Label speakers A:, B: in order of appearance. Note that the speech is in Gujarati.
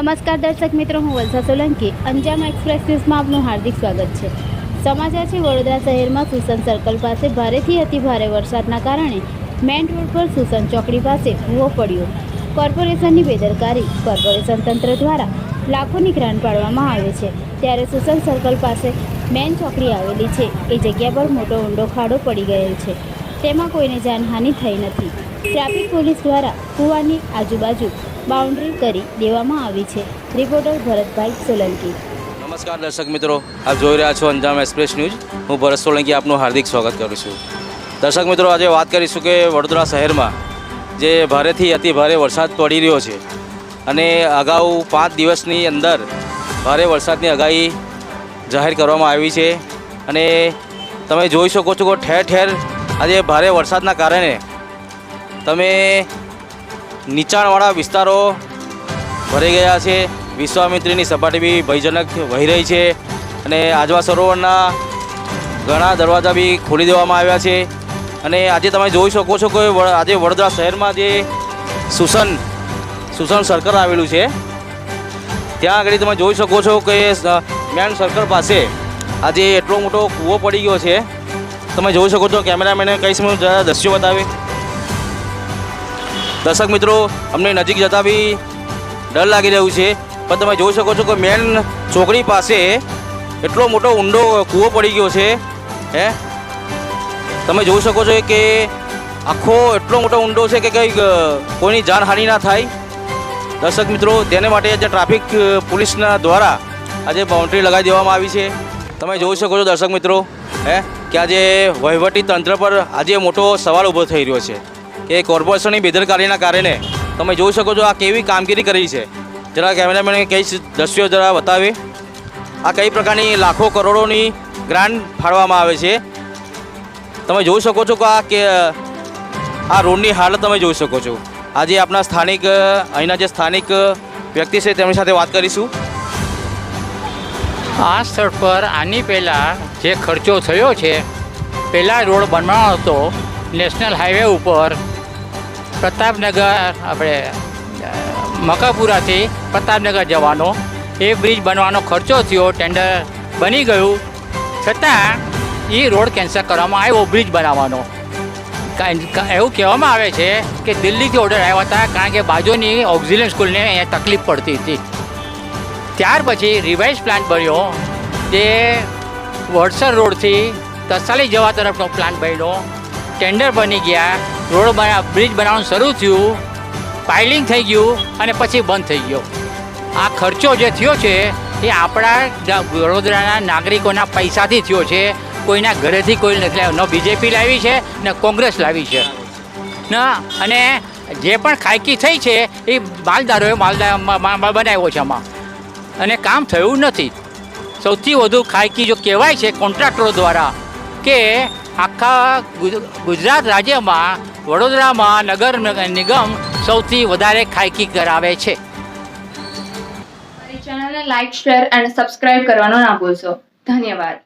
A: નમસ્કાર દર્શક મિત્રો, હું વલસા સોલંકી. અંજામ એક્સપ્રેસ ન્યૂઝમાં આપનું હાર્દિક સ્વાગત છે. સમાચાર છે, વડોદરા શહેરમાં સુસન સર્કલ પાસે ભારેથી અતિભારે વરસાદના કારણે મેઇન રોડ પર સુસન ચોકડી પાસે ભૂવો પડ્યો. કોર્પોરેશનની બેદરકારી કોર્પોરેશન તંત્ર દ્વારા લાખોની ગ્રાન્ટ પાડવામાં આવે છે. ત્યારે સુસન સર્કલ પાસે મેઇન ચોકડી આવેલી છે. એ જગ્યા પર મોટો ઊંડો ખાડો પડી ગયેલ છે. તેમાં કોઈને જાનહાનિ થઈ નથી. ટ્રાફિક પોલીસ દ્વારા કૂવાની આજુબાજુ બાઉન્ડ્રી કરી દેવામાં આવી છે. રિપોર્ટર ભરતભાઈ સોલંકી.
B: નમસ્કાર દર્શક મિત્રો, આપ જોઈ રહ્યા છો અંજામ એક્સપ્રેસ ન્યૂઝ. હું ભરત સોલંકી આપનું હાર્દિક સ્વાગત કરું છું. દર્શક મિત્રો, આજે વાત કરીશું કે વડોદરા શહેરમાં જે ભારેથી અતિ ભારે વરસાદ પડી રહ્યો છે અને અગાઉ પાંચ દિવસની અંદર ભારે વરસાદની આગાહી જાહેર કરવામાં આવી છે અને તમે જોઈ શકો છો કે ઠેર ઠેર આજે ભારે વરસાદના કારણે તમે નીચાણવાળા વિસ્તારો ભરાઈ ગયા છે. વિશ્વામિત્રીની સપાટી બી ભયજનક વહી રહી છે અને આજવા સરોવરના ઘણા દરવાજા બી ખોલી દેવામાં આવ્યા છે. અને આજે તમે જોઈ શકો છો કે આજે વડોદરા શહેરમાં જે સુસન સુસન સર્કલ આવેલું છે. ત્યાં આગળ તમે જોઈ શકો છો કે મેન સર્કલ પાસે આજે એટલો મોટો કૂવો પડી ગયો છે. તમે જોઈ શકો છો કેમેરામેને કહીશ સમય જરા દ્રશ્યો બતાવે. દર્શક મિત્રો, અમને નજીક જતાં બી ડર લાગી રહ્યું છે. પણ તમે જોઈ શકો છો કે મેન ચોકડી પાસે એટલો મોટો ઊંડો કૂવો પડી ગયો છે. હે? તમે જોઈ શકો છો કે આખો એટલો મોટો ઊંડો છે કે કંઈક કોઈની જાનહાનિ ના થાય. દર્શક મિત્રો, તેને માટે આજે ટ્રાફિક પોલીસના દ્વારા આજે બાઉન્ડ્રી લગાવી દેવામાં આવી છે. તમે જોઈ શકો છો દર્શક મિત્રો, હે, કે આજે વહીવટી તંત્ર પર આજે મોટો સવાલ ઊભો થઈ રહ્યો છે. કે કોર્પોરેશનની બેદરકારીના કારણે તમે જોઈ શકો છો આ કેવી કામગીરી કરી છે. જરા કેમેરામેને કઈ દ્રશ્યો જરા બતાવે. આ કઈ પ્રકારની લાખો કરોડોની ગ્રાન્ટ ફાળવામાં આવે છે. તમે જોઈ શકો છો કે આ કે, આ રોડની હાલત તમે જોઈ શકો છો. આજે આપણા સ્થાનિક, અહીંના જે સ્થાનિક વ્યક્તિ છે તેમની સાથે વાત કરીશું.
C: આ સ્થળ પર આની પહેલાં જે ખર્ચો થયો છે, પહેલાં રોડ બનવાનો હતો નેશનલ હાઈવે ઉપર પ્રતાપનગર, આપણે મકાપુરાથી પ્રતાપનગર જવાનો. એ બ્રિજ બનવાનો ખર્ચો થયો ટેન્ડર બની ગયું. છતાં, એ રોડ કેન્સલ કરવામાં આવ્યો બ્રિજ બનાવવાનો. એવું કહેવામાં આવે છે કે દિલ્હીથી ઓર્ડર આવ્યા હતા, કારણ કે બાજુની ઓક્ઝિલિયન સ્કૂલને અહીંયા તકલીફ પડતી હતી. ત્યાર પછી રિવાઇઝ પ્લાન બન્યો, જે વડસર રોડથી તસાલી જવા તરફનો પ્લાન બન્યો. ટેન્ડર બની ગયા. રોડ બના બ્રિજ બનાવવાનું શરૂ થયું પાઇલિંગ થઈ ગયું અને પછી બંધ થઈ ગયો. આ ખર્ચો જે થયો છે, એ આપણા વડોદરાના નાગરિકોના પૈસાથી થયો છે. કોઈના ઘરેથી કોઈ નથી લાવ્યો. ન બીજેપી લાવી છે, ને કોંગ્રેસ લાવી છે. ના, અને જે પણ ખાયકી થઈ છે, એ માલદારોએ માલદાર બનાવ્યો છે આમાં. અને કામ થયું નથી. સૌથી વધુ ખાયકી જો કહેવાય છે કોન્ટ્રાક્ટરો દ્વારા કે આખા ગુજરાત રાજ્યમાં વડોદરામાં નગર નિગમ સૌથી વધારે ખાયકી કરાવે છે.
D: ચેનલને લાઈક શેર અને સબસ્ક્રાઇબ કરવાનો ના ભૂલશો. ધન્યવાદ.